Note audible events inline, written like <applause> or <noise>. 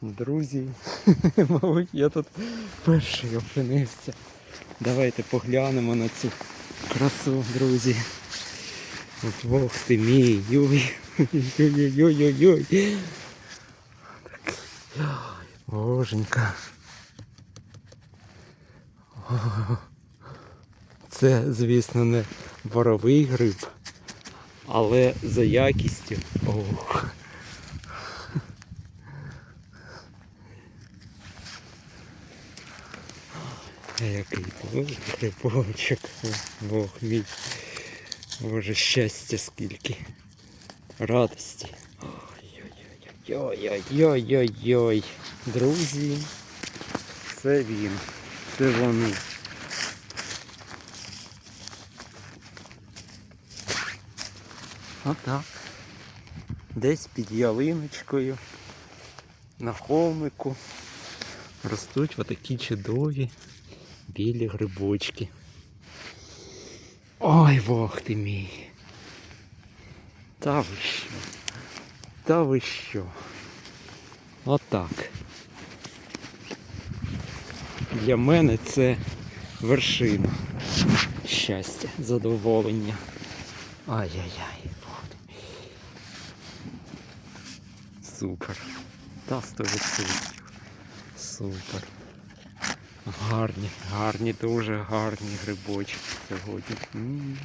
Друзі, <laughs> мабуть, я тут перший опинився. Давайте поглянемо на цю красу, друзі. От Бог ти мій, йой, йой-йой-йой-йой. Боженька. Це, звісно, не боровий гриб, але за якістю. Ох. Який грибочок, Бог мій. Боже, щастя скільки. Радості. Ой-ой-ой-ой-ой-ой-ой. Друзі, це він. Це вони. Отак. Десь під ялиночкою, на холмику ростуть отакі чудові білі грибочки. Ой, Бог ти мій. Та ви що? Та ви що? Отак. Для мене це вершина щастя, задоволення. Ай-яй-яй. Супер. Та сто відсотків. Супер. Гарні, гарні, дуже гарні грибочки сьогодні. М,